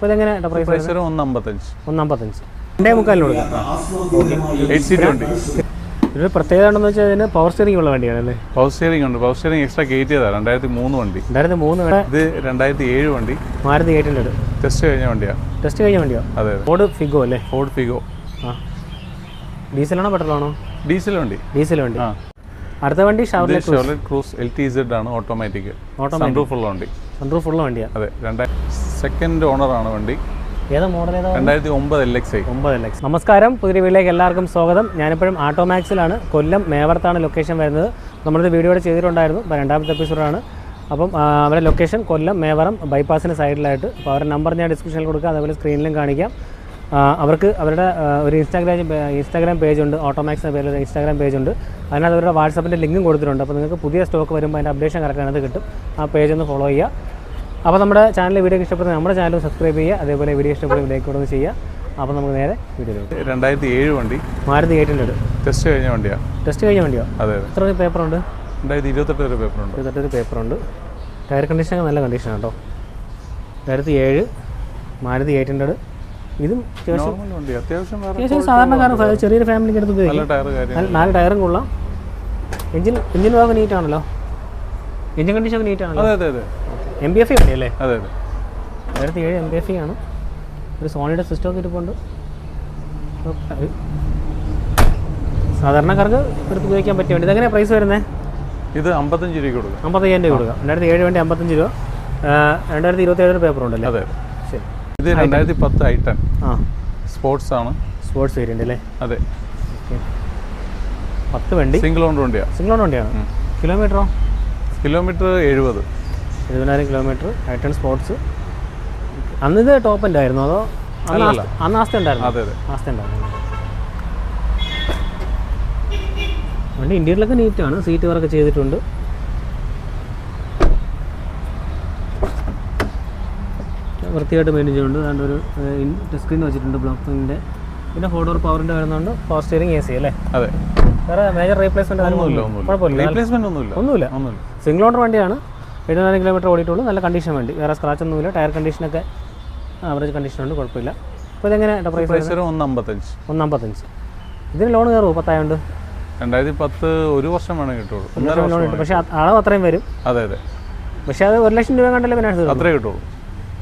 അപ്പോൾ ഇതെങ്ങനെ price price ഒരു ഒന്ന് അമ്പത്തഞ്ച് ഒന്നമ്പത്തഞ്ച്. രണ്ടേ മുക്കാലിന് കൊടുക്കാം. ഒരു പ്രത്യേകത ഉണ്ടെന്ന് വെച്ചാൽ ഇതിന് പവർ സ്റ്റിയറിംഗ് ഉള്ള വണ്ടിയാണ് അല്ലേ? പവർ സ്റ്റിയറിംഗ് ഉണ്ട്. പവർ സ്റ്റിയറിംഗ് എക്സ്ട്രാ കയറ്റി ചെയ്താണ് രണ്ടായിരത്തി മൂന്ന് വണ്ടി. രണ്ടായിരത്തി മൂന്ന് ഇത് രണ്ടായിരത്തി ഏഴ് വണ്ടി. മാരുതി ഹൺഡ്രഡ് ടെസ്റ്റ് കഴിഞ്ഞ വണ്ടിയാണ് ടെസ്റ്റ് കഴിഞ്ഞ വണ്ടിയോ? അതെ ഫോർഡ് ഫിഗോ അല്ലേ? ഫോർഡ് ഫിഗോ ആ. ഡീസലാണോ പെട്രോളാണോ ഡീസൽ വണ്ടി. ഡീസൽ വണ്ടി. അടുത്ത വണ്ടി Chevrolet Cruze L T Z ആണ് ഓട്ടോമാറ്റിക് ഓട്ടോമാറ്റിക് ഉള്ള വണ്ടി. സൺറൂഫ് ഉള്ള വണ്ടിയാണ് അതെ രണ്ടായിരം സെക്കൻഡ് ഓണറാണ് വണ്ടി. ഏതാ മോഡൽ ഏതാ? രണ്ടായിരത്തി ഒമ്പത് എൽ എക്സ് ഒമ്പത് ലക്ഷം നമസ്കാരം പുതിയ വീട്ടിലേക്ക് എല്ലാവർക്കും സ്വാഗതം. ഞാനിപ്പോഴും ആട്ടോമാക്സിലാണ്. കൊല്ലം മേവർത്താണ് ലൊക്കേഷൻ വരുന്നത്. നമ്മളൊരു വീഡിയോ ഇവിടെ ചെയ്തിട്ടുണ്ടായിരുന്നു. അപ്പോൾ രണ്ടാമത്തെ എപ്പിസോഡാണ് അപ്പം അവരുടെ ലൊക്കേഷൻ കൊല്ലം മേവറം ബൈപ്പാസിന് സൈഡിലായിട്ട് അപ്പോൾ അവരുടെ നമ്പർ ഞാൻ ഡിസ്ക്രിപ്ഷനിൽ കൊടുക്കാം. അതേപോലെ സ്ക്രീനിലും കാണിക്കാം. അവർക്ക് അവരുടെ ഒരു ഇൻസ്റ്റാഗ്രാം ഇൻസ്റ്റാഗ്രാം പേജ് ഉണ്ട്. ഓട്ടോമാക്സ് എന്ന പേരിൽ ഒരു ഇൻസ്റ്റാഗ്രാം പേജ് ഉണ്ട്. അതിനകത്ത് അവരുടെ വാട്സപ്പിന്റെ ലിങ്കും കൊടുത്തിട്ടുണ്ട്. അപ്പോൾ നിങ്ങൾക്ക് പുതിയ സ്റ്റോക്ക് വരുമ്പോൾ അതിന്റെ അപ്ഡേഷൻ കറക്റ്റ് അതിനകത്ത് കിട്ടും. ആ പേജ് ഒന്ന് ഫോളോ ചെയ്യുക. അപ്പോൾ നമ്മുടെ ചാനൽ വീഡിയോ ഇഷ്ടപ്പെടുന്ന നമ്മുടെ ചാനൽ സബ്സ്ക്രൈബ് ചെയ്യുക. അതേപോലെ വീഡിയോ ഇഷ്ടപ്പെടുന്ന ലൈക്ക് കൊടുത്ത് ചെയ്യുക. അപ്പോൾ നമുക്ക് നേരെ വീഡിയോയിലോട്ട് രണ്ടായിരത്തി ഏഴ് വണ്ടി. മാരുതി എയ്റ്റിന്റെ ടെസ്റ്റ് കഴിഞ്ഞ വണ്ടിയാണ് ടെസ്റ്റ് കഴിഞ്ഞ വണ്ടിയോ? അതെ എത്ര പേപ്പറുണ്ട് രണ്ടായിരത്തി ഇരുപത്തെട്ട് വരെ പേപ്പറുണ്ട് ഇരുപത്തെട്ട് പേപ്പറുണ്ട് ടയർ കണ്ടീഷനൊക്കെ നല്ല കണ്ടീഷനാണ് കേട്ടോ രണ്ടായിരത്തി ഏഴ് മാരുതി എയ്റ്റിന്റെ ഇതും അത്യാവശ്യം സാധാരണക്കാരൻ ചെറിയൊരു ഫാമിലിക്ക് എടുത്ത് നല്ല ഉപയോഗിക്കും. ടയർ നാല് നാല് ടയറും കൊള്ളാം. എഞ്ചിൻ എഞ്ചിൻ ഭാഗം നീറ്റാണല്ലോ എഞ്ചിൻ കണ്ടീഷൻ നീറ്റാണല്ലോ അതെ അതെ അതെ. എം ബി എഫ് വണ്ടി അല്ലേ അതെ അതെ. രണ്ടായിരത്തി ഏഴ് എം ബി എഫ് ആണ്. ഒരു സോണിയുടെ സിസ്റ്റം ഇരിപ്പുണ്ട്. അപ്പോൾ അത് സാധാരണക്കാർക്ക് എടുത്ത് ഉപയോഗിക്കാൻ പറ്റിയ വണ്ടി. ഇതെങ്ങനെയാണ് പ്രൈസ് വരുന്നത് ഇത് അമ്പത്തഞ്ച് രൂപ കൊടുക്കുക അമ്പത്തയ്യായിരം രൂപ കൊടുക്കുക രണ്ടായിരത്തി ഏഴ് വേണ്ടി അമ്പത്തഞ്ച് രൂപ. രണ്ടായിരത്തി ഇരുപത്തി ഏഴ് പേപ്പർ ഉണ്ടല്ലേ? അതെ ശരി. ഇത് രണ്ടായിരത്തി പത്ത് ഐ ടെൻ. ആ. സ്പോർട്സ് ആണ്. സ്പോർട്സ് വേരിയന്റ് അല്ലേ? അതെ. പത്ത് വണ്ടി. സിംഗിൾ ഓൺ വണ്ടിയാണ് സിംഗിൾ ഓൺ വണ്ടിയാണ്? കിലോമീറ്ററോ? കിലോമീറ്റർ എഴുപത്. എഴുപതിനായിരം കിലോമീറ്റർ ഐറ്റൺ സ്പോർട്സ് അന്ന് ഇത് ടോപ്പ് എന്റെ ആയിരുന്നു അതോ അന്ന്. ആസ്ത- ഉണ്ടായിരുന്നു? ആസ്ത വണ്ടി ഇന്ത്യയിലൊക്കെ നീറ്റാണ് സീറ്റ് വർക്ക് ചെയ്തിട്ടുണ്ട്. വൃത്തിയായിട്ട് മെയിന്റെയിൻ ചെയ്യുന്നുണ്ട് അതുകൊണ്ട് ഒരു സ്ക്രീൻ വെച്ചിട്ടുണ്ട് ബ്ലോക്കിന്റെ പിന്നെ ഫോർ ഡോർ പവറിന്റെ വരുന്നുണ്ട് പവർ സ്റ്റിയറിംഗ് എ സി അല്ലേ? അതെ. വേറെ മേജർ റീപ്ലേസ്മെന്റ് ഒന്നുമില്ല ഒന്നുമില്ല. സിംഗിൾ ഓണർ വണ്ടിയാണ്. എഴുപതിനായിരം കിലോമീറ്റർ ഓടിയിട്ടുള്ളൂ. നല്ല കണ്ടീഷൻ വേണ്ടി. വേറെ സ്ക്രാച്ച് ഒന്നുമില്ല. ടയർ കണ്ടീഷനൊക്കെ ആവറേജ് കണ്ടീഷനുണ്ട് കുഴപ്പമില്ല. അപ്പോൾ ഇതെങ്ങനെ പ്രൈസ് പ്രൈസ് ഒരു ഒന്ന് അമ്പത്തഞ്ച് ഒന്നമ്പത്തഞ്ച്. ഇതിന് ലോൺ കയറുമോ പത്തായതുകൊണ്ട് രണ്ടായിരത്തി പത്ത് ഒരു വർഷം വേണം കിട്ടുള്ളൂ. ലോൺ കിട്ടും. പക്ഷേ അളവ് അത്രയും വരും. അതെ അതെ. പക്ഷേ അത് ഒരു ലക്ഷം രൂപ കണ്ടല്ലേ പിന്നെ അത്രേ കിട്ടുള്ളൂ.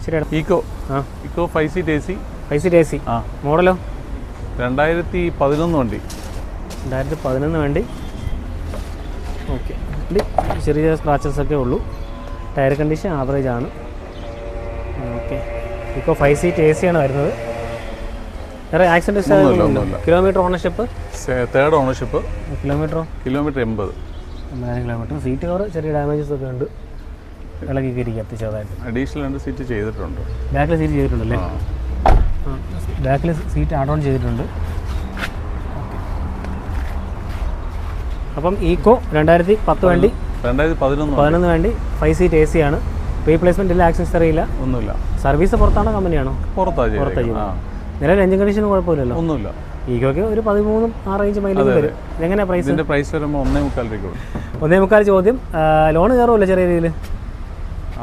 ശരിയാണ് ഇക്കോ ആ. Eeco five seat A C five seat A C ആ. മോഡലോ? രണ്ടായിരത്തി പതിനൊന്ന് വണ്ടി. രണ്ടായിരത്തി പതിനൊന്ന് വേണ്ടി. ഓക്കെ. ചെറിയ ചെറിയ സ്ക്രാച്ചസ് ഒക്കെ ഉള്ളൂ. ടയർ കണ്ടീഷൻ ആവറേജ് ആണ്. ഓക്കെ. ഇപ്പോൾ ഫൈവ് സീറ്റ് എ സി ആണ് വരുന്നത്. വേറെ accident. Kilometre ownership third ownership കിലോമീറ്ററോ kilometre എൺപത്. ഒമ്പതിനായിരം കിലോമീറ്റർ സീറ്റ് കവർ ചെറിയ ഡാമേജസ് ഒക്കെ ഉണ്ട്. ഇളകി കയറിക്കത്തി ചെറുതായിട്ട് അഡീഷണൽ രണ്ട് സീറ്റ് ചെയ്തിട്ടുണ്ട്. ബാക്കിൽ സീറ്റ് ചെയ്തിട്ടുണ്ടല്ലേ? ബാക്കിൽ സീറ്റ് ആഡ് ഓൺ ചെയ്തിട്ടുണ്ട്. അപ്പം ഈക്കോ രണ്ടായിരത്തി പത്ത് വണ്ടി രണ്ടായിരത്തി പതിനൊന്ന് വണ്ടി. പതിനൊന്ന് വേണ്ടി ഫൈവ് സീറ്റ് എ സി ആണ്. റീപ്ലേസ്മെന്റ് ഇല്ല ആക്സസ് അറിയില്ല ഒന്നുമില്ല. സർവീസ് പുറത്താണോ കമ്പനിയാണോ? പുറത്താ പുറത്താ ചെയ്തേക്കുന്നത്. ആ നിലവിൽ എഞ്ചിൻ കണ്ടീഷൻ കുഴപ്പമില്ലല്ലോ. ഒന്നുമില്ല. ഈഗോക്ക് ഒരു പതിമൂന്നും ആ റേഞ്ച് മൈലേജ് വരും. എങ്ങനെയാ പ്രൈസ് പ്രൈസ് വരുമ്പോൾ ഒന്നേ മുക്കാൽ ഒന്നേ മുക്കാൽ ചോദ്യം. ലോൺ കയറുമല്ലോ ചെറിയ രീതിയിൽ?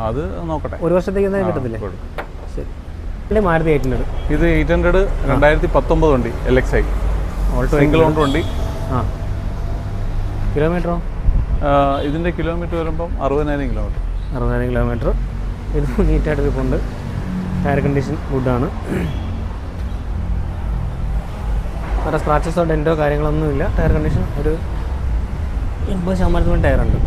അത് നോക്കട്ടെ. ഒരു വർഷത്തേക്ക് എന്തായാലും കിട്ടത്തില്ലേ. ശരി. മാരുതി എയ്റ്റ് ഹൺഡ്രഡ് ഇത് എയ്റ്റ് ഹൺഡ്രഡ് രണ്ടായിരത്തി പത്തൊമ്പത് വണ്ടി L X I Alto single own വണ്ടി. ആ. കിലോമീറ്ററോ ആ, ഇതിന്റെ കിലോമീറ്റർ വരുമ്പം അറുപതിനായിരം കിലോമീറ്റർ. അറുപതിനായിരം കിലോമീറ്റർ. ഇത് നീറ്റായിട്ട് ഇരിപ്പുണ്ട്. എയർ കണ്ടീഷൻ ഗുഡാണ് വേറെ സ്ക്രാച്ചസോ ഡെന്റോ കാര്യങ്ങളൊന്നുമില്ല ടയർ കണ്ടീഷൻ ഒരു എൺപത് ശതമാനത്തിന് ടയറുണ്ട്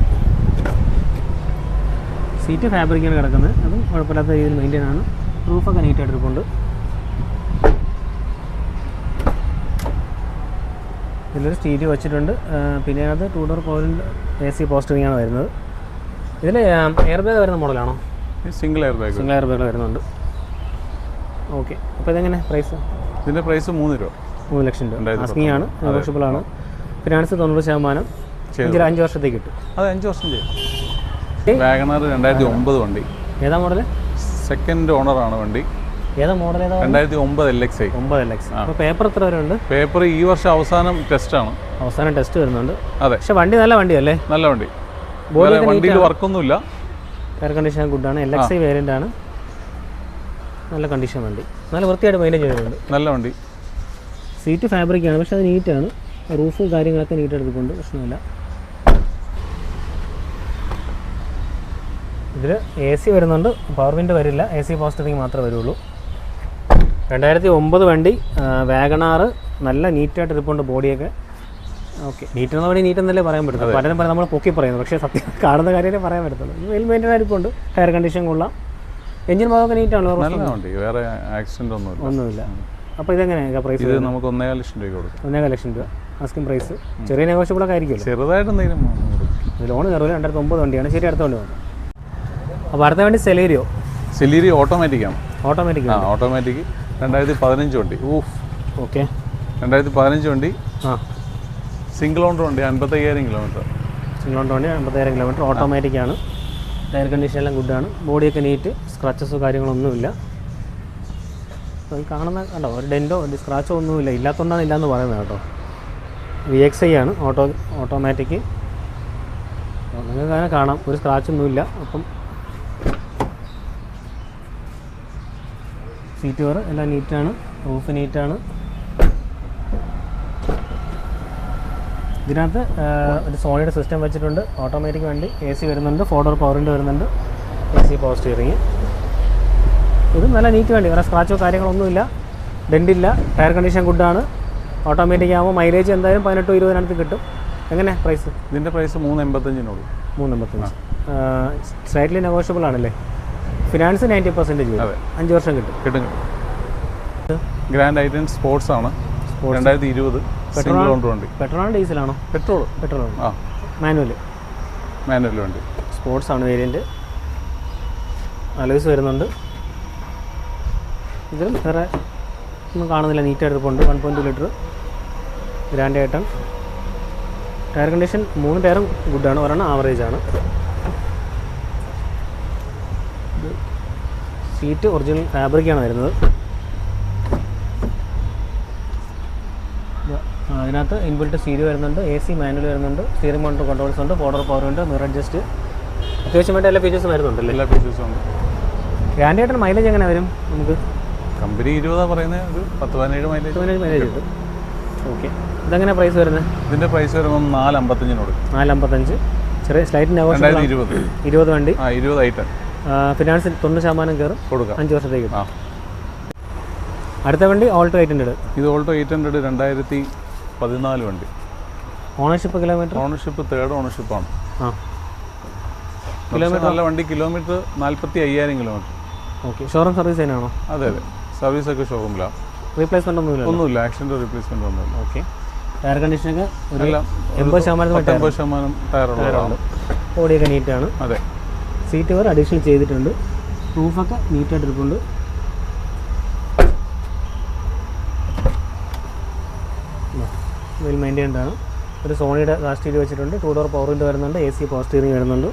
സീറ്റ് ഫാബ്രിക്കാണ് കിടക്കുന്നത്. അതും കുഴപ്പമില്ലാത്ത രീതിയിൽ മെയിന്റെയിൻ ആണ്. റൂഫൊക്കെ നീറ്റായിട്ട് ഇരിപ്പുണ്ട്. ഇതിലൊരു സ്റ്റീരിയോ വെച്ചിട്ടുണ്ട്. പിന്നെ അത് ടൂ ഡോർ പോലെ എ സി പോസ്റ്ററിംഗ് ആണ് വരുന്നത്. ഇതിൽ എയർ ബാഗ് വരുന്ന മോഡലാണോ? Single air bag. Single air bag വരുന്നുണ്ട്. ഓക്കെ. അപ്പോൾ ഇതെങ്ങനെ പ്രൈസ്? ഇതിന്റെ പ്രൈസ് മൂന്ന് രൂപ. മൂന്ന് ലക്ഷം രൂപ. രണ്ടായിരത്തി ആണ്. നെഗോഷ്യബിൾ ആണ്. ഫിനാൻസ് തൊണ്ണൂറ് ശതമാനം. അഞ്ച് അഞ്ച് വർഷത്തേക്ക് കിട്ടും. അത് അഞ്ച് വർഷം ചെയ്യും വാഗണർ രണ്ടായിരത്തി ഒമ്പത് വണ്ടി. ഏതാ മോഡൽ സെക്കൻഡ് ഓണറാണ് വണ്ടി. ഏതാ മോഡൽ ഏതാ? രണ്ടായിരത്തി ഒമ്പത് എൽ എക്സ് അപ്പോൾ പേപ്പർ എത്ര വരെ ഉണ്ട് പേപ്പർ ഈ വർഷം അവസാനം ടെസ്റ്റ് ആണ്. അവസാനം ടെസ്റ്റ് വരുന്നുണ്ട്. അതെ. പക്ഷെ വണ്ടി നല്ല വണ്ടിയല്ലേ? നല്ല വണ്ടി. വണ്ടിയിൽ വർക്കൊന്നുമില്ല എയർ കണ്ടീഷൻ ഗുഡാണ് എൽ എക്സ് ഐ വേരിയന്റ് ആണ്. നല്ല കണ്ടീഷൻ വണ്ടി. നല്ല വൃത്തിയായിട്ട് മെയിന്റെയിൻ ചെയ്തിട്ടുണ്ട്. നല്ല വണ്ടി. സീറ്റ് ഫാബ്രിക് ആണ് പക്ഷെ അത് നീറ്റാണ് റൂഫ് കാര്യങ്ങളൊക്കെ നീറ്റ് എടുത്തിട്ടുണ്ട്. പ്രശ്നമില്ല. ഇതിൽ എ സി വരുന്നുണ്ട്. പവർ വിൻഡ് വരില്ല. എ സി പോസ്റ്ററിങ് മാത്രമേ വരുള്ളൂ. രണ്ടായിരത്തി ഒമ്പത് വണ്ടി വാഗണാറ് നല്ല നീറ്റായിട്ട് ഇരിപ്പുണ്ട് ബോഡിയൊക്കെ. ഓക്കെ നീറ്റ് എന്ന് വണ്ടി നീറ്റ് എന്നല്ലേ പറയാൻ പറ്റുള്ളൂ പലരും പറയും നമ്മൾ പൊക്കി പറയുന്നു. പക്ഷേ സത്യം കാണുന്ന കാര്യമേ പറയാൻ പറ്റത്തുള്ളൂ. വെൽ മെയിന്റൈൻ ആയിരിപ്പുണ്ട് ടയർ കണ്ടീഷൻ കൊള്ളാം. എഞ്ചിൻ ഭാഗമൊക്കെ നീറ്റാണല്ലോ വേറെ ആക്സിഡന്റ് ഒന്നുമില്ല. ഒന്നുമില്ല. അപ്പോൾ ഇതെങ്ങനെയാണ് പ്രൈസ് ഇത് നമുക്ക് ഒന്നേകാൽ ലക്ഷം രൂപ കൊടുക്കും. ഒന്നേകാൽ ലക്ഷം രൂപ. ആസ്കിങ് പ്രൈസ് ചെറിയ നെഗോഷ്യബിളൊക്കെ ആയിരിക്കും ചെറുതായിട്ട് എന്തെങ്കിലും ലോൺ കയറില്ല രണ്ടായിരത്തി ഒമ്പത് വണ്ടിയാണ്. ശരി അടുത്ത വണ്ടി വന്നു അപ്പോൾ അടുത്ത വേണ്ടി സെലേരിയോ സെലീരി ഓട്ടോമാറ്റിക്കാണ് ഓട്ടോമാറ്റിക് ആ ഓട്ടോമാറ്റിക് രണ്ടായിരത്തി പതിനഞ്ച് വണ്ടി. ഊഫ് ഓക്കെ രണ്ടായിരത്തി പതിനഞ്ച് വണ്ടി. ആ. സിംഗിൾ ഓണർ വണ്ടി അൻപത്തയ്യായിരം കിലോമീറ്റർ സിംഗിൾ വണ്ടി അൻപത്തയ്യായിരം കിലോമീറ്റർ ഓട്ടോമാറ്റിക് ആണ്. ടയർ കണ്ടീഷൻ എല്ലാം ഗുഡാണ് ബോഡിയൊക്കെ നീറ്റ് സ്ക്രാച്ചസോ കാര്യങ്ങളൊന്നുമില്ല കാണുന്ന കണ്ടോ ഒരു ഡെന്റോ ഒരു സ്ക്രാച്ചോ ഒന്നുമില്ല. ഇല്ലാത്തതുകൊണ്ടാണ് ഇല്ലയെന്ന് പറയുന്നത് കേട്ടോ. വി എക്സ് ഐ ആണ്. ഓട്ടോ ഓട്ടോമാറ്റിക് നിങ്ങൾക്ക് അങ്ങനെ കാണാം. ഒരു സ്ക്രാച്ചൊന്നുമില്ല അപ്പം സീറ്റ് കവർ എല്ലാം നീറ്റാണ് റൂഫ് നീറ്റാണ്. ഇതിനകത്ത് ഒരു സോണിയുടെ സിസ്റ്റം വെച്ചിട്ടുണ്ട്. ഓട്ടോമാറ്റിക് വണ്ടി എ സി വരുന്നുണ്ട് ഫോർ ഡോർ പവറിന്റെ വരുന്നുണ്ട്. എ സി പവർ സ്റ്റിയറിങ് ഇത് നല്ല നീറ്റ് വണ്ടി വേറെ സ്ക്രാച്ചോ കാര്യങ്ങളൊന്നുമില്ല ഡെന്റില്ല ടയർ കണ്ടീഷൻ ഗുഡാണ് ഓട്ടോമാറ്റിക് ആകുമ്പോൾ മൈലേജ് എന്തായാലും പതിനെട്ടോ ഇരുപതിനടുത്ത് കിട്ടും. എങ്ങനെ പ്രൈസ് ഇതിന്റെ പ്രൈസ് മൂന്ന് എൺപത്തഞ്ചിനോട് മൂന്നമ്പത്തഞ്ച് സ്ലൈറ്റ്ലി നെഗോഷ്യബിൾ ആണല്ലേ? ഫിനാൻസ് നയന്റി പെർസെന്റേജ് അതെ. അഞ്ച് വർഷം കിട്ടും. കിട്ടും ഗ്രാൻഡ് ഐറ്റം സ്പോർട്സ് ആണ്. രണ്ടായിരത്തി ഇരുപത് പെട്രോൾ വണ്ടി. പെട്രോൾ ഡീസലാണോ. പെട്രോൾ പെട്രോൾ ആ. മാനുവൽ മാനുവൽ വണ്ടി. സ്പോർട്സ് ആണ് വേരിയന്റ് അലോയ്സ് വരുന്നുണ്ട്. ഇതിലും വേറെ ഒന്നും കാണുന്നില്ല. നീറ്റായിട്ട് ഇരിപ്പുണ്ട്. One point two litre grand item tyre condition മൂന്ന് ടയറും ഗുഡാണ് ഒരെണ്ണം ആവറേജ് ആണ് ഇത് സീറ്റ് ഒറിജിനൽ ഫാബ്രിക്കാണ് വരുന്നത്. അതിനകത്ത് ഇൻബിൽട്ട് സീരി വരുന്നുണ്ട് എ സി മാനുവൽ വരുന്നുണ്ട് സ്റ്റിയറിംഗ് മോണ്ടർ കൺട്രോൾസ് ഉണ്ട് ഫോർഡർ പവർ ഉണ്ട് മിറർ അഡ്ജസ്റ്റ് അത്യാവശ്യം വേണ്ട എല്ലാ ഫീച്ചേഴ്സും വരുന്നുണ്ടല്ലേ? എല്ലാ ഫീച്ചേഴ്സും ഉണ്ട്. ഗ്രാൻഡ് ആയിട്ട് മൈലേജ് എങ്ങനെ വരും നമുക്ക്? കമ്പനി ഇരുപതാ പറയുന്നത് ഒരു പത്ത് പതിനേഴ് മൈലേജ് പതിനേഴ് മൈലേജ് ഉണ്ട് ഓക്കെ ഇതെങ്ങനെ പ്രൈസ് വരുന്നത്? ഇതിന്റെ പ്രൈസ് വരുമ്പോൾ നാല് അമ്പത്തഞ്ചിനോട്. നാലമ്പത്തഞ്ച് ചെറിയ സ്ലൈറ്റ് ഇരുപത്. ഇരുപത് വണ്ടി. ആ ഇരുപതായിട്ടാണ് ഫിനാൻസിൽ തൊണ്ണൂറ് ശതമാനം കയറും. കൊടുക്കാം. അഞ്ച് വർഷത്തേക്ക് അടുത്ത വണ്ടി ഓൾട്ടോ എയ്റ്റ് ഹൺഡ്രഡ് ഇത് ഓൾട്ടോ എയ്റ്റ് ഹൺഡ്രഡ് രണ്ടായിരത്തി പതിനാല് വണ്ടി. ഓണർഷിപ്പ് കിലോമീറ്റർ ഓണർഷിപ്പ് തേർഡ് ഓണർഷിപ്പാണ് ആ. കിലോമീറ്റർ നല്ല വണ്ടി കിലോമീറ്റർ നാൽപ്പത്തി അയ്യായിരം കിലോമീറ്റർ ഓക്കെ ഷോറൂം സർവീസ് തന്നെയാണോ? അതെ അതെ. സർവീസൊക്കെ ഷോറൂമിലാണ് റീപ്ലേസ്മെന്റ് ഒന്നുമില്ല ഒന്നുമില്ല. ആക്സിഡന്റ് റീപ്ലേസ്മെന്റ് ഒന്നുമില്ല. ഓക്കെ ടയർ കണ്ടീഷനൊക്കെ എൺപത് എല്ലാം എൺപത് ശതമാനം ടയറുള്ളതാണ് ഓടിയൊക്കെ നീറ്റാണ് അതെ. സീറ്റ് കവർ അഡീഷണൽ ചെയ്തിട്ടുണ്ട്. പ്രൂഫൊക്കെ നീറ്റായിട്ട് ഇരിപ്പുണ്ട് വെൽ മെയിന്റൈൻഡ് ആണ്. ഒരു സോണിയുടെ കാസ്റ്റീരി വെച്ചിട്ടുണ്ട്. ടൂ ഡോർ പവർ വിൻഡോ വരുന്നുണ്ട്. എ സി പവർ സ്റ്റിയറിംഗ് വരുന്നുണ്ട്.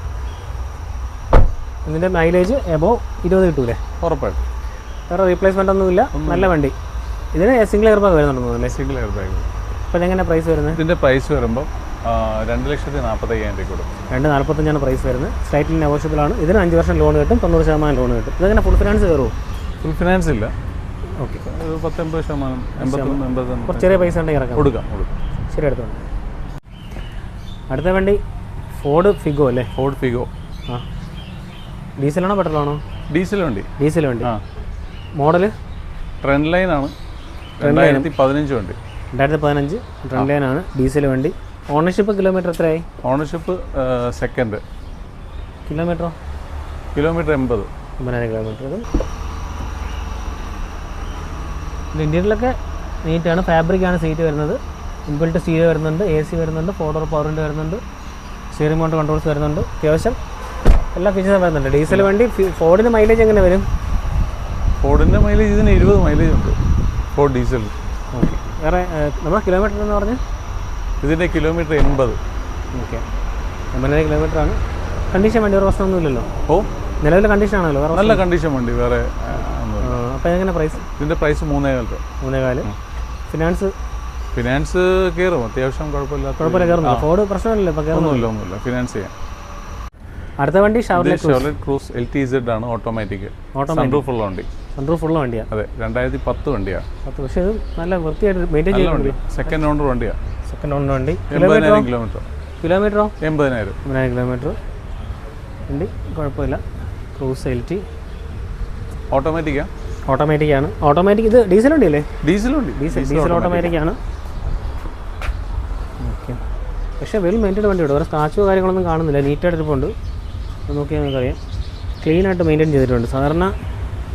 ഇതിന്റെ മൈലേജ് എബോ ഇരുപത് കിട്ടൂലേ? ഉറപ്പായിട്ടും. വേറെ റീപ്ലേസ്മെന്റ് ഒന്നുമില്ല നല്ല വണ്ടി. ഇതിന് സിംഗിൾ എയർ ബാഗ് വരുന്നുണ്ടെന്ന് സിംഗിൾ എയർ ബാഗ് അപ്പോൾ ഇതെങ്ങനെ പ്രൈസ് വരുന്നത്? ഇതിന്റെ പ്രൈസ് വരുമ്പോൾ രണ്ട് ലക്ഷത്തി നാൽപ്പത്തയ്യായിരം രൂപ കൊടുക്കും. രണ്ട് നാൽപ്പത്തഞ്ചാണ് പ്രൈസ് വരുന്നത്. സ്ലൈറ്റ്ലി ആവശ്യത്തിലാണ് ഇതിന് അഞ്ച് വർഷം ലോൺ കിട്ടും തൊണ്ണൂറ് ശതമാനം ലോൺ കിട്ടും. ഇതെങ്ങനെ ഫുൾ ഫിനാൻസ് കയറുമോ ഫുൾ ഫിനാൻസ് ഇല്ല. ഓക്കെ ഒരു പത്തൊമ്പത് ശതമാനം എൺപത്തൊന്ന് എൺപത്തൊന്ന്. കുറച്ച് ചെറിയ പൈസ ഉണ്ടെങ്കിൽ ഇറക്കാം. കൊടുക്കാം കൊടുക്കാം. ശരി അടുത്ത അടുത്ത വണ്ടി ഫോർഡ് ഫിഗോ അല്ലേ? ഫോർഡ് ഫിഗോ ആ. ഡീസലാണോ പെട്രോളാണോ ഡീസൽ വണ്ടി. ഡീസൽ വണ്ടി. ആ. മോഡൽ ട്രെൻഡ് ലൈനാണ് രണ്ടായിരത്തി പതിനഞ്ച് വണ്ടി. രണ്ടായിരത്തി പതിനഞ്ച്. ട്രെൻഡ് ലൈനാണ് ഡീസൽ വണ്ടി. ഓണർഷിപ്പ് കിലോമീറ്റർ എത്രയായി? ഓണർഷിപ്പ് സെക്കൻഡ് കിലോമീറ്ററോ കിലോമീറ്റർ എൺപത്. ഒമ്പതിനായിരം കിലോമീറ്റർ ഇന്റീരിയലൊക്കെ നീറ്റാണ്. ഫാബ്രിക്കാണ് സീറ്റ് വരുന്നത്. ഇൻബിൽറ്റ് സ്റ്റീരിയോ വരുന്നുണ്ട് എ സി വരുന്നുണ്ട് ഫോർ ഡോർ പവർ വിൻഡോ വരുന്നുണ്ട് സ്റ്റിയറിംഗ് മൗണ്ട് കൺട്രോൾസ് വരുന്നുണ്ട്. അത്യാവശ്യം എല്ലാ ഫീച്ചേഴ്സും വരുന്നുണ്ട്. ഡീസൽ വണ്ടി ഫോർഡിന് മൈലേജ് എങ്ങനെ വരും? ഫോർഡിന്റെ മൈലേജ് ഇതിന് ഇരുപത് മൈലേജ് ഉണ്ട്. ഫോർ ഡീസൽ ഓക്കെ വേറെ നമ്മുടെ കിലോമീറ്റർ എന്ന് പറഞ്ഞ് ഇതിന്റെ കിലോമീറ്റർ എൺപത്. ഓക്കെ. കിലോമീറ്റർ ആണ്. കണ്ടീഷൻ വണ്ടി ഒരു പ്രശ്നമൊന്നുമില്ലല്ലോ ഓ. നിലവിലെ കണ്ടീഷൻ ആണല്ലോ വേറെ നല്ല കണ്ടീഷൻ വണ്ടി വേറെ അപ്പോൾ എങ്ങനെ പ്രൈസ് ഇതിന്റെ പ്രൈസ് മൂന്നേ കാലത്ത് മൂന്നേകാൽ ഫിനാൻസ് ഫിനാൻസ് കയറും അത്യാവശ്യം കുഴപ്പമില്ല കുഴപ്പമില്ല കയറുന്നു ഫോർഡ് പ്രശ്നമില്ലല്ലോ ഒന്നുമില്ല ഒന്നുമില്ല. ഫിനാൻസ് ചെയ്യാം. അടുത്ത വണ്ടി ക്രൂസ് എൽ ടി സെഡ് ആണ് ഓട്ടോമാറ്റിക് ഓട്ടോമാറ്റിക് ഉള്ള വണ്ടി. സൺറൂഫ് ഉള്ള വണ്ടിയാണ് അതെ രണ്ടായിരത്തി പത്ത് വണ്ടിയാണ്. പത്ത് പക്ഷേ ഇത് നല്ല വൃത്തിയായിട്ട് മെയിന്റെയിൻ ചെയ്യുന്നുണ്ട് സെക്കൻഡ് ഓണർ വണ്ടിയാണ് സെക്കൻഡ് ഓണർ വണ്ടി. എൺപതിനായിരം കിലോമീറ്റർ കിലോമീറ്ററോ? എൺപതിനായിരം. ഒമ്പതിനായിരം കിലോമീറ്റർ. വണ്ടി കുഴപ്പമില്ല. ക്രൂസ് എൽ ടി ഓട്ടോമാറ്റിക്കാ ഓട്ടോമാറ്റിക് ആണ്. ഓട്ടോമാറ്റിക് ഇത് ഡീസൽ വണ്ടിയല്ലേ? ഡീസൽ വണ്ടി. ഡീസൽ ഡീസൽ ഓട്ടോമാറ്റിക് ആണ്. ഓക്കെ പക്ഷേ വെൽ മെയിന്റൈൻഡ് വണ്ടി ഇവിടെ വേറെ സ്ക്രാച്ചോ കാര്യങ്ങളൊന്നും കാണുന്നില്ല. നീറ്റായിട്ട് ഇരിപ്പുണ്ട്. നോക്കിയാൽ നമുക്കറിയാം ക്ലീൻ ആയിട്ട് മെയിന്റെയിൻ ചെയ്തിട്ടുണ്ട്. സാധാരണ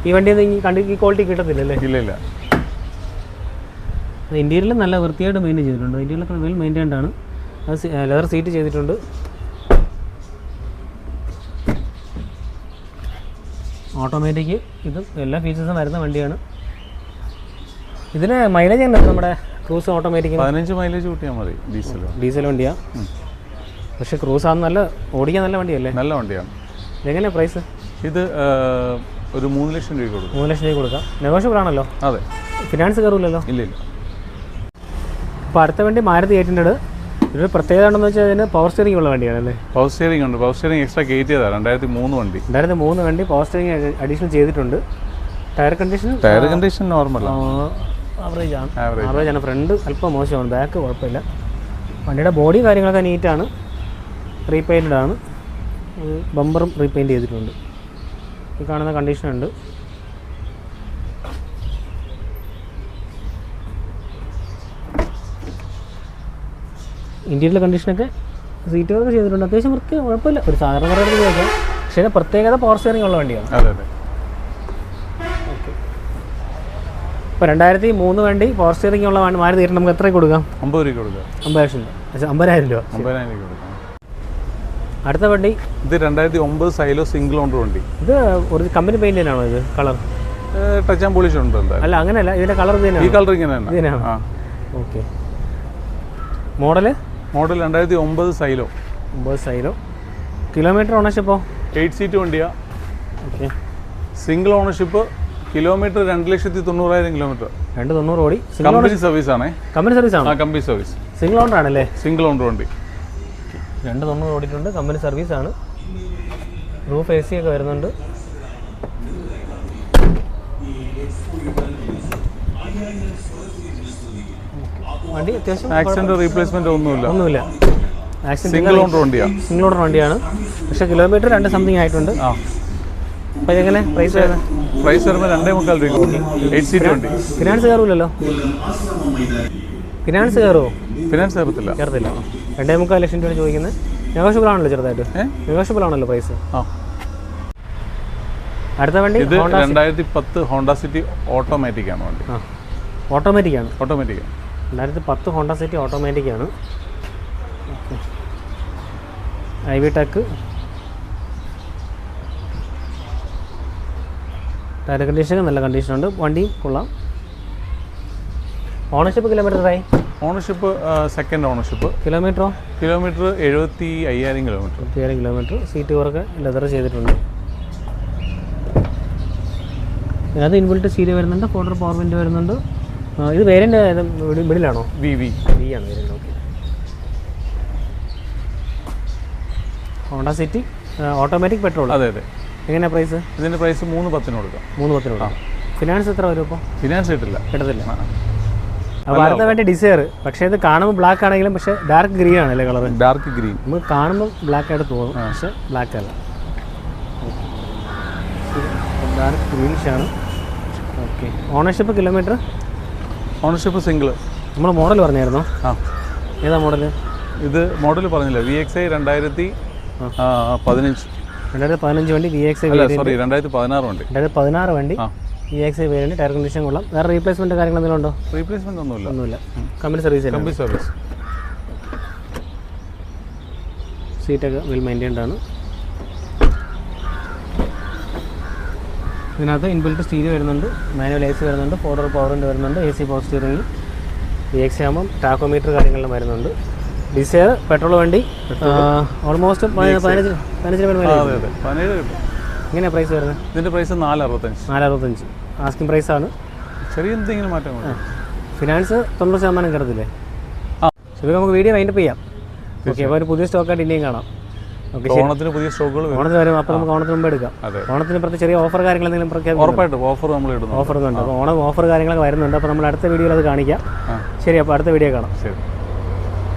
ഈ വണ്ടി ഒന്നും കണ്ടി ഈ ക്വാളിറ്റി കിട്ടത്തില്ലല്ലേ? ഇല്ല ഇല്ല. അത് ഇന്റീരിയൽ നല്ല വൃത്തിയായിട്ട് മെയിന്റെയിൻ ചെയ്തിട്ടുണ്ട്. ഇന്ത്യയിലൊക്കെ വെൽ മെയിന്റെയിൻഡ് ആണ്. അത് ലെതർ സീറ്റ് ചെയ്തിട്ടുണ്ട്. ഓട്ടോമാറ്റിക് ഇതും എല്ലാ ഫീച്ചേഴ്സും വരുന്ന വണ്ടിയാണ്. ഇതിന് മൈലേജ് ഉണ്ട് നമ്മുടെ ക്രൂസ് ഓട്ടോമാറ്റിക് പതിനഞ്ച് മൈലേജ് കൂട്ടിയാൽ മതി ഡീസൽ ഡീസൽ വണ്ടിയാണ് പക്ഷേ ക്രൂസ് ആണ് നല്ല ഓടിക്കാൻ നല്ല വണ്ടിയല്ലേ? നല്ല വണ്ടിയാണ് എങ്ങനെയാ പ്രൈസ് ഇത് ഒരു മൂന്ന് ലക്ഷം രൂപ കൊടുക്കും. മൂന്ന് ലക്ഷം രൂപ കൊടുക്കാം. നെഗോഷ്യബിൾ ആണല്ലോ. അതെ. ഫിനാൻസ് കയറില്ലല്ലോ ഇല്ല ഇല്ല അപ്പോൾ അടുത്ത വണ്ടി മാരുതി എയ്റ്റ് ഹൺഡ്രഡ്. ഇതൊരു പ്രത്യേകത ഉണ്ടെന്ന് വെച്ചാൽ ഇതിന് പവർ സ്റ്റിയറിംഗ് ഉള്ള വണ്ടിയാണ് അല്ലേ പവർ സ്റ്റിയറിംഗ് ഉണ്ട്. പവർ സ്റ്റിയറിംഗ് എക്സ്ട്രാ കയറ്റിയതാണ് രണ്ടായിരത്തി മൂന്ന് വണ്ടി. രണ്ടായിരത്തി മൂന്ന് വണ്ടി പവർ സ്റ്റിയറിംഗ് അഡീഷണൽ ചെയ്തിട്ടുണ്ട്. Tyre condition tyre condition normal average ആണ്. ആവറേജ് ആണ്. ഫ്രണ്ട് അല്പം മോശമാണ്. ബാക്ക് കുഴപ്പമില്ല. വണ്ടിയുടെ ബോഡി കാര്യങ്ങളൊക്കെ നീറ്റാണ് റീപെയിന്റഡ് ആണ്. ബമ്പറും റീപെയിന്റ് ചെയ്തിട്ടുണ്ട്. ഈ കാണുന്ന കണ്ടീഷൻ ഉണ്ട്. ഇന്റീരിയൽ കണ്ടീഷനൊക്കെ വർക്ക് ചെയ്തിട്ടുണ്ട്. അത്യാവശ്യം വൃത്തി കുഴപ്പമില്ല. ഒരു സാധാരണ പറയുന്നത് ചോദിക്കാം പക്ഷേ ഇതിന് പ്രത്യേകത പവർ സ്റ്റിയറിംഗ് ഉള്ള വണ്ടിയാണ്. അതെ അതെ. ഇപ്പോൾ രണ്ടായിരത്തി മൂന്ന് വണ്ടി പവർ സ്റ്റിയറിംഗ് ഉള്ള വണ്ടി മാറി തീരണം. നമുക്ക് എത്ര കൊടുക്കാം? അമ്പത് രൂപ കൊടുക്കാം. അമ്പത് ലക്ഷം രൂപ. അമ്പതിനായിരം രൂപ. അമ്പതിനായിരം രൂപ കൊടുക്കാം. അടുത്ത വണ്ടി? ഇത് രണ്ടായിരത്തി ഒമ്പത് സൈലോ സിംഗിൾ ഓണർ വണ്ടി. ഇത് ഒരു കമ്പനി പെയിന്റ് തന്നെയാണോ ഇത്? കളർ ടച്ച് ആൻഡ് പോളിഷ് ഉണ്ട് എന്താ അല്ല അങ്ങനെയല്ല. ഇതിന്റെ കളർ ഈ കളർ ഇങ്ങനെ ഇതിനാണ് ഓക്കെ മോഡൽ മോഡൽ രണ്ടായിരത്തി ഒമ്പത് സൈലോ. ഒമ്പത് സൈലോ. കിലോമീറ്റർ ഓണർഷിപ്പോ എയ്റ്റ് സീറ്റ് വണ്ടിയാ. ഓക്കെ സിംഗിൾ ഓണർഷിപ്പ് കിലോമീറ്റർ രണ്ട് ലക്ഷത്തി തൊണ്ണൂറായിരം കിലോമീറ്റർ രണ്ട് തൊണ്ണൂറ് ഓടി കമ്പനി സർവീസ് ആണേ. കമ്പനി സർവീസ് ആണ്? കമ്പനി സർവീസ് സിംഗിൾ ഓണർ ആണല്ലേ? സിംഗിൾ ഓണർ വണ്ടി. രണ്ട് തൊണ്ണൂറ് ഓടിയിട്ടുണ്ട്. കമ്പനി സർവീസ് ആണ്. റൂഫ് എ സി ഒക്കെ വരുന്നുണ്ട്. വണ്ടി അത്യാവശ്യം ആക്സിഡന്റ് റീപ്ലേസ്മെന്റ് ഒന്നുമില്ല. ഒന്നുമില്ല. സിംഗിൾ ഓണർ വണ്ടിയാണ് സിംഗിൾ ഓണർ വണ്ടിയാണ്. പക്ഷേ കിലോമീറ്റർ രണ്ട് സംതിങ് ആയിട്ടുണ്ട്. അപ്പോൾ ഇതെങ്ങനെ? പ്രൈസ് വരുന്നത് പ്രൈസ് വരുമ്പോൾ രണ്ടേ മുക്കാൽ രൂപ. എയ്റ്റ് സീറ്റ് വണ്ടി. ഫിനാൻസ് കയറൂലല്ലോ ഫിനാൻസ് കയറുമോ ഫിനാൻസ് കയറത്തില്ല കയറത്തില്ല രണ്ടേ മുക്കാൽ ലക്ഷം രൂപയാണ് ചോദിക്കുന്നത്. നെഗോഷ്യബിൾ ആണല്ലോ ചെറുതായിട്ട്. നെഗോഷ്യബിൾ ആണല്ലോ പ്രൈസ് ആ. അടുത്ത വണ്ടി? ഇത് രണ്ടായിരത്തി പത്ത് ഹോണ്ട സിറ്റി ഓട്ടോമാറ്റിക് ആണ് വണ്ടി. ഓട്ടോമാറ്റിക് ആണ്. ഓട്ടോമാറ്റിക് ആണ്. രണ്ടായിരത്തി പത്ത് ഹോണ്ട സിറ്റി ഓട്ടോമാറ്റിക് ആണ്. ഐ വി ടെക്ക് ടയർ കണ്ടീഷനൊക്കെ നല്ല കണ്ടീഷനുണ്ട് വണ്ടി കൊള്ളാം. ഓണർഷിപ്പ് കിലോമീറ്റർ ആയി? ഓണർഷിപ്പ് സെക്കൻഡ് ഓണർഷിപ്പ് കിലോമീറ്ററോ കിലോമീറ്റർ എഴുപത്തി അയ്യായിരം കിലോമീറ്റർ ഇരുപത്തിയേഴ് കിലോമീറ്റർ സീറ്റ് വർക്ക് ലെതർ ചെയ്തിട്ടുണ്ട്. അത് ഇൻബിൽറ്റ് സീറ്റ് വരുന്നുണ്ട് ഫോർഡർ പവർ വിൻഡ് വരുന്നുണ്ട്. ഇത് വേരിയന്റ് മിഡിലാണോ വി വി വി ആണ് variant okay Honda City automatic petrol അതെ അതെ. എങ്ങനെയാണ് പ്രൈസ് ഇതിന്റെ പ്രൈസ് മൂന്ന് പത്തിന് കൊടുക്കാം. മൂന്ന് പത്തിന് കൊടുക്കാം. ഫിനാൻസ് എത്ര വരും ഇപ്പോൾ ഫിനാൻസ് കിട്ടില്ല. കിട്ടത്തില്ല. ആ. വേണ്ട ഡിസയർ. പക്ഷേ ഇത് കാണുമ്പോൾ ബ്ലാക്ക് ആണെങ്കിലും പക്ഷേ ഡാർക്ക് ഗ്രീൻ ആണല്ലേ കളർ ഡാർക്ക് ഗ്രീൻ നമുക്ക് കാണുമ്പോൾ ബ്ലാക്ക് ആയിട്ട് തോന്നും. പക്ഷെ ബ്ലാക്ക് അല്ല. ഡാർക്ക് ഗ്രീനിഷ് ആണ്. Okay ownership kilometre ownership single നമ്മൾ മോഡൽ പറഞ്ഞായിരുന്നോ? ആ. ഏതാ മോഡൽ ഇത് മോഡൽ പറഞ്ഞില്ല? വി എക്സ് ഐ രണ്ടായിരത്തി പതിനഞ്ച്. രണ്ടായിരത്തി പതിനഞ്ച് വണ്ടി വി എക്സ് ഐ സോറി രണ്ടായിരത്തി പതിനാറ് വണ്ടി. രണ്ടായിരത്തി പതിനാറ് വണ്ടി. V X variant tyre condition കൊള്ളാം. വേറെ റീപ്ലേസ്മെന്റ് കാര്യങ്ങൾ എന്തെങ്കിലും ഉണ്ടോ? റീപ്ലേസ്മെന്റ് ഒന്നുമില്ല. ഒന്നുമില്ല. കമ്പനി സർവീസ് കമ്പനി സർവീസ് സീറ്റൊക്കെ വെൽ മെയിന്റൈൻഡ് ആണ്. ഇതിനകത്ത് ഇൻബിൽറ്റ് സ്റ്റീരിയോ വരുന്നുണ്ട്. മാനുവൽ എ സി വരുന്നുണ്ട്. ഫോർഡർ പവറിന്റെ വരുന്നുണ്ട്. A C power steering V X ആകുമ്പം ടാക്കോമീറ്റർ കാര്യങ്ങളെല്ലാം വരുന്നുണ്ട്. ഡിസയർ പെട്രോൾ വണ്ടി ഓൾമോസ്റ്റ് പതിനഞ്ച് പതിനഞ്ചിന് പതിനേഴ് എങ്ങനെയാണ് പ്രൈസ് വരുന്നത്? ഇതിന്റെ പ്രൈസ് നാല് അറുപത്തഞ്ച് നാലറുപത്തഞ്ച് ആസ്കിംഗ് പ്രൈസാണ് ചെറിയ എന്തെങ്കിലും മാറ്റം ഫിനാൻസ് തൊണ്ണൂറ് ശതമാനം കിടത്തില്ലേ ആ. ശരി നമുക്ക് വീഡിയോ വൈൻഡപ്പ് ചെയ്യാം. ഓക്കെ അപ്പോൾ ഒരു പുതിയ സ്റ്റോക്കായിട്ട് ഇനിയും കാണാം. ഓക്കെ ഓണത്തിന് പുതിയ സ്റ്റോക്കുകൾ ഓണത്തിന് വരും. അപ്പോൾ നമുക്ക് ഓണത്തിന് മുമ്പ് എടുക്കാം. ഓണത്തിന് ഇപ്പുറത്ത് ചെറിയ ഓഫർ കാര്യങ്ങൾ എന്തെങ്കിലും പ്രഖ്യാപിക്കും ഉറപ്പായിട്ടും. ഓഫർ നമ്മൾ ഇടുന്നു ഓഫർ ഉണ്ട്. അപ്പോൾ ഓണം ഓഫർ കാര്യങ്ങളൊക്കെ വരുന്നുണ്ട്. അപ്പോൾ നമ്മൾ അടുത്ത വീഡിയോയിൽ അത് കാണിക്കാം. ശരി അപ്പോൾ അടുത്ത വീഡിയോ കാണാം. ശരി.